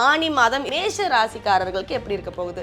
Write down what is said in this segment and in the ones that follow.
ஆனி மாதம் மேஷ ராசிக்காரர்களுக்கு எப்படி இருக்க போகுது?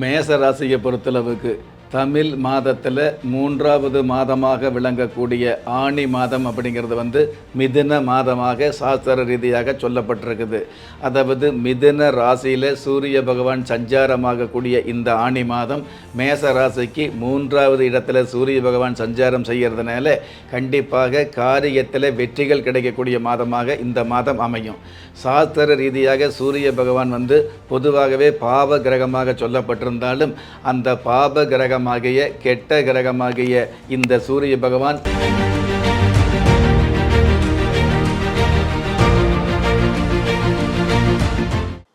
மேச ராசியை பொறுத்தளவுக்கு தமிழ் மாதத்தில் மூன்றாவது மாதமாக விளங்கக்கூடிய ஆணி மாதம் அப்படிங்கிறது வந்து மிதுன மாதமாக சாஸ்திர ரீதியாக சொல்லப்பட்டிருக்குது. அதாவது மிதுன ராசியில் சூரிய பகவான் சஞ்சாரமாகக்கூடிய இந்த ஆணி மாதம் மேச ராசிக்கு மூன்றாவது இடத்துல சூரிய பகவான் சஞ்சாரம் செய்கிறதுனால கண்டிப்பாக காரியத்தில் வெற்றிகள் கிடைக்கக்கூடிய மாதமாக இந்த மாதம் அமையும். சாஸ்திர ரீதியாக சூரிய பகவான் வந்து பொதுவாகவே பாவ கிரகமாக சொல்லப்பட்டிருந்தாலும் அந்த பாவ கிரகம் கிரகமாகிய கெட்ட கிரகமாகிய இந்த சூரிய பகவான்.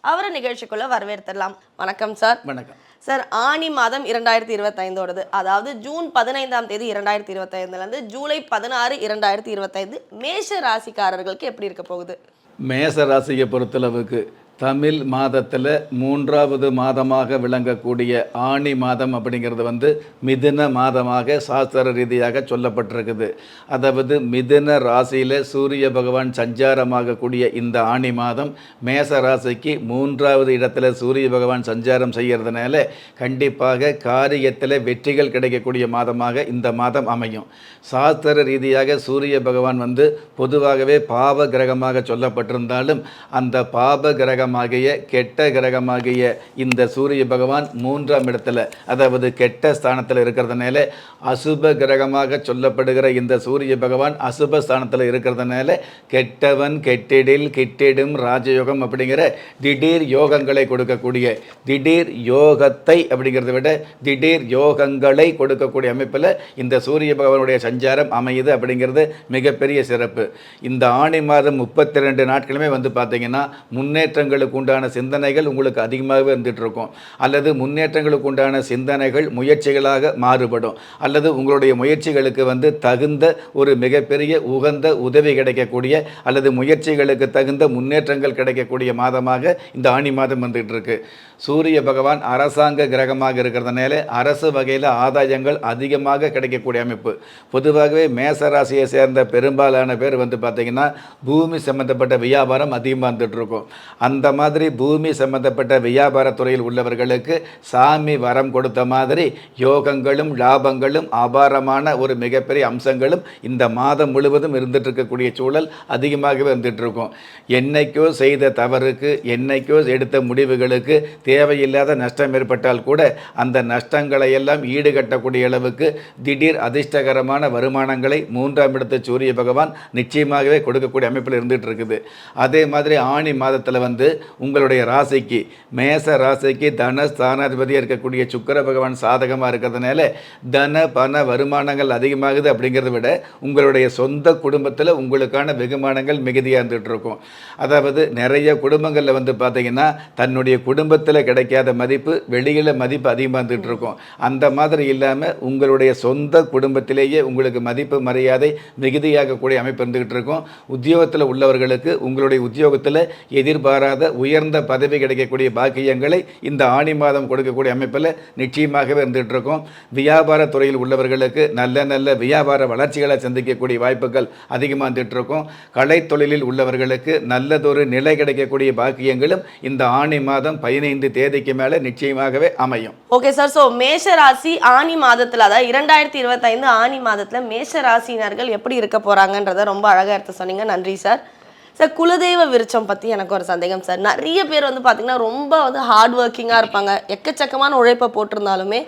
அவரை நிகழ்ச்சிக்குள்ள வரவேற்றுடலாம் வணக்கம் சார். வணக்கம். சார் ஆனி மாதம் இரண்டாயிரத்தி இருபத்தைந்தோடது அதாவது ஜூன் பதினைந்தாம் தேதி இரண்டாயிரத்தி இருபத்தைந்துலேருந்து ஜூலை பதினாறு இரண்டாயிரத்தி இருபத்தைந்து மேஷ ராசிக்காரர்களுக்கு எப்படி இருக்க போகுது? மேச ராசியை பொறுத்தளவுக்கு தமிழ் மாதத்தில் மூன்றாவது மாதமாக விளங்கக்கூடிய ஆணி மாதம் அப்படிங்கிறது வந்து மிதுன மாதமாக சாஸ்திர ரீதியாக சொல்லப்பட்டிருக்குது. அதாவது மிதுன ராசியில் சூரிய பகவான் சஞ்சாரமாகக்கூடிய இந்த ஆணி மாதம் மேச ராசிக்கு மூன்றாவது இடத்துல சூரிய பகவான் சஞ்சாரம் செய்கிறதுனால கண்டிப்பாக காரியத்தில் வெற்றிகள் கிடைக்கக்கூடிய மாதமாக இந்த மாதம் அமையும். சாஸ்திர ரீதியாக சூரிய பகவான் வந்து பொதுவாகவே பாவ கிரகமாக சொல்லப்பட்டிருந்தாலும் அந்த பாவ கிரகம் கிரகமாகிய கெட்ட கிரகமாகிய இந்த சூரிய பகவான் மூன்றாம் இடத்துல அதாவது கெட்ட ஸ்தானத்தில் இருக்கிறதுனால அசுப கிரகமாக சொல்லப்படுகிற இந்த சூரிய பகவான் அசுப ஸ்தானத்தில் இருக்கிறதுனால கெட்டவன் கெட்டிடில் கிட்டிடும் ராஜயோகம் அப்படிங்கிற திடீர் யோகங்களை கொடுக்கக்கூடிய திடீர் யோகத்தை அப்படிங்கிறத விட திடீர் யோகங்களை கொடுக்கக்கூடிய அமைப்பில் இந்த சூரிய பகவானுடைய சஞ்சாரம் அமையுது அப்படிங்கிறது மிகப்பெரிய சிறப்பு. இந்த ஆணி மாதம் முப்பத்தி ரெண்டு நாட்களுமே வந்து பார்த்தீங்கன்னா முன்னேற்றங்களுக்கு உண்டான சிந்தனைகள் உங்களுக்கு அதிகமாகவே இருந்துட்டு இருக்கும். அல்லது முன்னேற்றங்களுக்கு உண்டான சிந்தனைகள் முயற்சிகளாக மாறுபடும். அல்லது உங்களுடைய முயற்சிகளுக்கு வந்து தகுந்த ஒரு மிகப்பெரிய உகந்த உதவி கிடைக்கக்கூடிய அல்லது முயற்சிகளுக்கு தகுந்த முன்னேற்றங்கள் கிடைக்கக்கூடிய மாதமாக இந்த ஆணி மாதம் வந்துட்டு இருக்கு. சூரிய பகவான் அரசாங்க கிரகமாக இருக்கிறதுனால அரசு வகையில் ஆதாயங்கள் அதிகமாக கிடைக்கக்கூடிய அமைப்பு. பொதுவாகவே மேச ராசியை சேர்ந்த பெரும்பாலான பேர் வந்து பார்த்திங்கன்னா பூமி சம்மந்தப்பட்ட வியாபாரம் அதிகமாக இருந்துட்டு இருக்கும். அந்த மாதிரி பூமி சம்மந்தப்பட்ட வியாபாரத்துறையில் உள்ளவர்களுக்கு சாமி வரம் கொடுத்த மாதிரி யோகங்களும் லாபங்களும் அபாரமான ஒரு மிகப்பெரிய அம்சங்களும் இந்த மாதம் முழுவதும் இருந்துட்டு இருக்கக்கூடிய சூழல் அதிகமாகவே இருந்துட்டு இருக்கும் என்னைக்கோ செய்த தவறுக்கு என்னைக்கோ எடுத்த முடிவுகளுக்கு தேவையில்லாத நஷ்டம் ஏற்பட்டால் கூட அந்த நஷ்டங்களை எல்லாம் ஈடுகட்டக்கூடிய அளவுக்கு திடீர் அதிர்ஷ்டகரமான வருமானங்களை மூன்றாம் இடத்து சூரிய பகவான் நிச்சயமாகவே கொடுக்கக்கூடிய அமைப்பில் இருந்துட்டு இருக்குது அதே மாதிரி ஆணி மாதத்தில் வந்து உங்களுடைய ராசிக்கு மேச ராசிக்கு தன ஸ்தானாதிபதியாக இருக்கக்கூடிய சுக்கர பகவான் சாதகமாக இருக்கிறதுனால தன பண வருமானங்கள் அதிகமாகுது அப்படிங்கிறத விட உங்களுடைய சொந்த குடும்பத்தில் உங்களுக்கான வெகுமானங்கள் மிகுதியாக இருந்துகிட்டு இருக்கும். அதாவது நிறைய குடும்பங்களில் வந்து பார்த்திங்கன்னா தன்னுடைய குடும்பத்தில் கிடைக்காத மதிப்பு வெளியில் மதிப்பு அதிகமாக இருந்துகிட்டு இருக்கும். அந்த மாதிரி இல்லாமல் உங்களுடைய சொந்த குடும்பத்திலேயே உங்களுக்கு மதிப்பு மரியாதை மிகுதியாகக்கூடிய அமைப்பு இருந்துகிட்டு இருக்கும். உத்தியோகத்தில் உள்ளவர்களுக்கு உங்களுடைய உத்தியோகத்தில் எதிர்பாராத உயர்ந்த பதவி கிடைக்கக்கூடிய பாக்கியங்களை இந்த ஆணி மாதம் கொடுக்கக்கூடிய அமைப்பில் நிச்சயமாகவே இருந்துகிட்ருக்கோம் வியாபார துறையில் உள்ளவர்களுக்கு நல்ல நல்ல வியாபார வளர்ச்சிகளை சந்திக்கக்கூடிய வாய்ப்புகள் அதிகமாக இருந்துகிட்டு இருக்கும். கலைத்தொழிலில் உள்ளவர்களுக்கு நல்லதொரு நிலை கிடைக்கக்கூடிய பாக்கியங்களும் இந்த ஆணி மாதம் பதினைந்து தேதிக்கு மேலே நிச்சயமாகவே அமையும். ஓகே சார் ஸோ மேஷ ராசி ஆனி மாதத்தில் அதாவது இரண்டாயிரத்தி இருபத்தைந்து ஆனி மாதத்தில் மேஷ ராசினர்கள் எப்படி இருக்க போகிறாங்கன்றத ரொம்ப அழகாக எடுத்து சொன்னீங்க. நன்றி சார் சார் குலதெய்வ விருச்சம் பற்றி எனக்கு ஒரு சந்தேகம் சார். நிறைய பேர் வந்து பார்த்திங்கன்னா ரொம்ப வந்து ஹார்ட் ஒர்க்கிங்காக இருப்பாங்க. எக்கச்சக்கமான உழைப்பை போட்டிருந்தாலுமே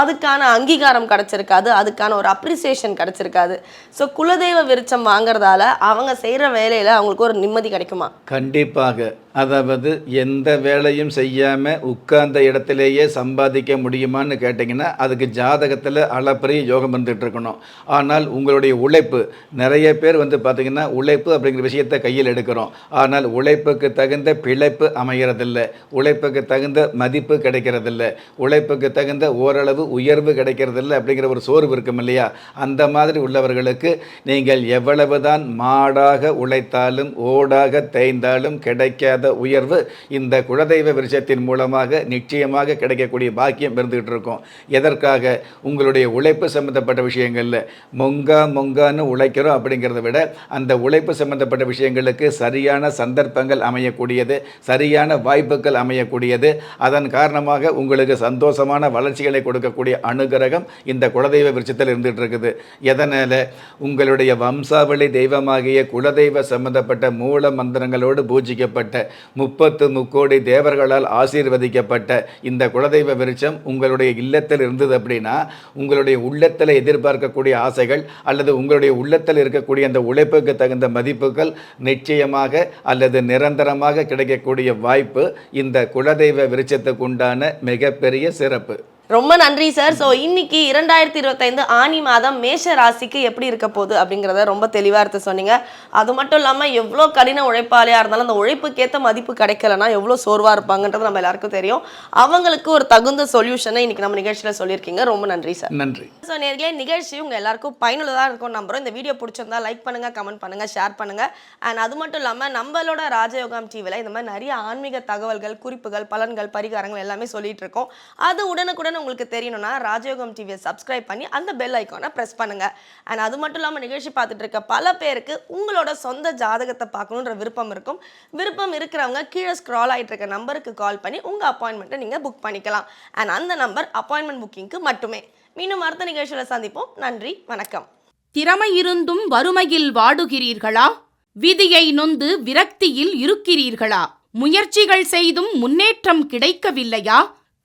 அதுக்கான அங்கீகாரம் கிடச்சிருக்காது. அதுக்கான ஒரு அப்ரிசியேஷன் கிடச்சிருக்காது. ஸோ குலதெய்வ விருச்சம் வாங்குறதால அவங்க செய்கிற வேலையில் அவங்களுக்கு ஒரு நிம்மதி கிடைக்குமா? கண்டிப்பாக. அதாவது எந்த வேலையும் செய்யாமல் உட்கார்ந்த இடத்திலேயே சம்பாதிக்க முடியுமான்னு கேட்டிங்கன்னா அதுக்கு ஜாதகத்தில் அளப்பரிய யோகம் இருந்துகிட்டு இருக்கணும் ஆனால் உங்களுடைய உழைப்பு நிறைய பேர் வந்து பார்த்திங்கன்னா உழைப்பு அப்படிங்கிற விஷயத்தை கையில் எடுக்கிறோம். ஆனால் உழைப்புக்கு தகுந்த பிழைப்பு அமைகிறதில்ல உழைப்புக்கு தகுந்த மதிப்பு கிடைக்கிறதில்ல. உழைப்புக்கு தகுந்த ஓரளவு உயர்வு கிடைக்கிறதில்ல அப்படிங்கிற ஒரு சோர்வு இருக்கும் இல்லையா? அந்த மாதிரி உள்ளவர்களுக்கு நீங்கள் எவ்வளவுதான் மாடாக உழைத்தாலும் ஓடாக தேய்ந்தாலும் கிடைக்காத உயர்வு இந்த குலதெய்வ விருஷத்தின் மூலமாக நிச்சயமாக கிடைக்கக்கூடிய பாக்கியம் இருந்துகிட்டு இருக்கும். எதற்காக? உங்களுடைய உழைப்பு சம்பந்தப்பட்ட விஷயங்களில் மொங்கா மொங்கான்னு உழைக்கிறோம் அப்படிங்கிறத விட அந்த உழைப்பு சம்பந்தப்பட்ட விஷயங்களுக்கு சரியான சந்தர்ப்பங்கள் அமையக்கூடியது சரியான வாய்ப்புகள் அமையக்கூடியது. அதன் காரணமாக உங்களுக்கு சந்தோஷமான வளர்ச்சிகளை கொடுக்கக்கூடிய அனுகிரகம் இந்த குலதெய்வ விருட்சத்தில் இருந்துகிட்டு இருக்குது. எதனால்? உங்களுடைய வம்சாவளி தெய்வமாகிய குலதெய்வ சம்பந்தப்பட்ட மூல மந்திரங்களோடு பூஜிக்கப்பட்ட முப்பத்து முக்கோடி தேவர்களால் ஆசீர்வதிக்கப்பட்ட இந்த குலதெய்வ விருட்சம் உங்களுடைய இல்லத்தில் இருந்தது அப்படின்னா உங்களுடைய உள்ளத்தில் எதிர்பார்க்கக்கூடிய ஆசைகள் அல்லது உங்களுடைய உள்ளத்தில் இருக்கக்கூடிய அந்த உழைப்புக்கு தகுந்த மதிப்புகள் நிச்சயமாக அல்லது நிரந்தரமாக கிடைக்கக்கூடிய வாய்ப்பு இந்த குலதெய்வ விருட்சத்துக்கு உண்டான மிகப்பெரிய சிறப்பு. ரொம்ப நன்றி சார் ஸோ இன்னைக்கு இரண்டாயிரத்தி இருபத்தைந்து ஆனி மாதம் மேஷ ராசிக்கு எப்படி இருக்க போகுது அப்படிங்கிறத ரொம்ப தெளிவாக எடுத்து சொன்னீங்க. அது மட்டும் இல்லாமல் எவ்வளோ கடின உழைப்பாளியாக இருந்தாலும் அந்த உழைப்புக்கேற்ற மதிப்பு கிடைக்கலனா எவ்வளோ சோர்வாக இருப்பாங்கன்றது நம்ம எல்லாருக்கும் தெரியும். அவங்களுக்கு ஒரு தகுந்த சொல்யூஷனை இன்னைக்கு நம்ம நிகழ்ச்சியில் சொல்லியிருக்கீங்க. ரொம்ப நன்றி சார் நன்றி. ஸோ நேர்களே நிகழ்ச்சி உங்கள் எல்லாருக்கும் பயனுள்ளதாக இருக்கும் நம்புறோம். இந்த வீடியோ பிடிச்சிருந்தா லைக் பண்ணுங்கள் கமெண்ட் பண்ணுங்கள் ஷேர் பண்ணுங்கள் அண்ட் அது மட்டும் இல்லாமல் நம்மளோட ராஜயோகம் டிவியில் இந்த மாதிரி நிறைய ஆன்மீக தகவல்கள் குறிப்புகள் பலன்கள் பரிகாரங்கள் எல்லாமே சொல்லிட்டு இருக்கோம். அது உடனுக்குடன் உங்களுக்கு தெரியணும்னா ராஜயோகம் டிவியை சப்ஸ்கிரைப் பண்ணி அந்த பெல் ஐக்கானை ப்ரெஸ் பண்ணுங்கள் அண்ட் அது மட்டும் இல்லாமல் நிகழ்ச்சி பார்த்துட்டு இருக்க பல பேருக்கு உங்களோட சொந்த ஜாதகத்தை பார்க்கணுன்ற விருப்பம் இருக்கும். விருப்பம் இருக்கிறவங்க கீழே ஸ்க்ரால் ஆகிட்டு இருக்க நம்பருக்கு கால் பண்ணி உங்கள் அப்பாயின்மெண்ட்டை நீங்கள் புக் பண்ணிக்கலாம். அண்ட் அந்த நம்பர் அப்பாயின்மெண்ட் புக்கிங்க்கு மட்டுமே. மீண்டும் அடுத்த நிகழ்ச்சியில் சந்திப்போம். நன்றி வணக்கம். திறமை இருந்தும் வறுமையில் வாடுகிறீர்களா? விதியை நொந்து விரக்தியில் இருக்கிறீர்களா? முயற்சிகள் செய்தும் முன்னேற்றம் கிடைக்கவில்லையா?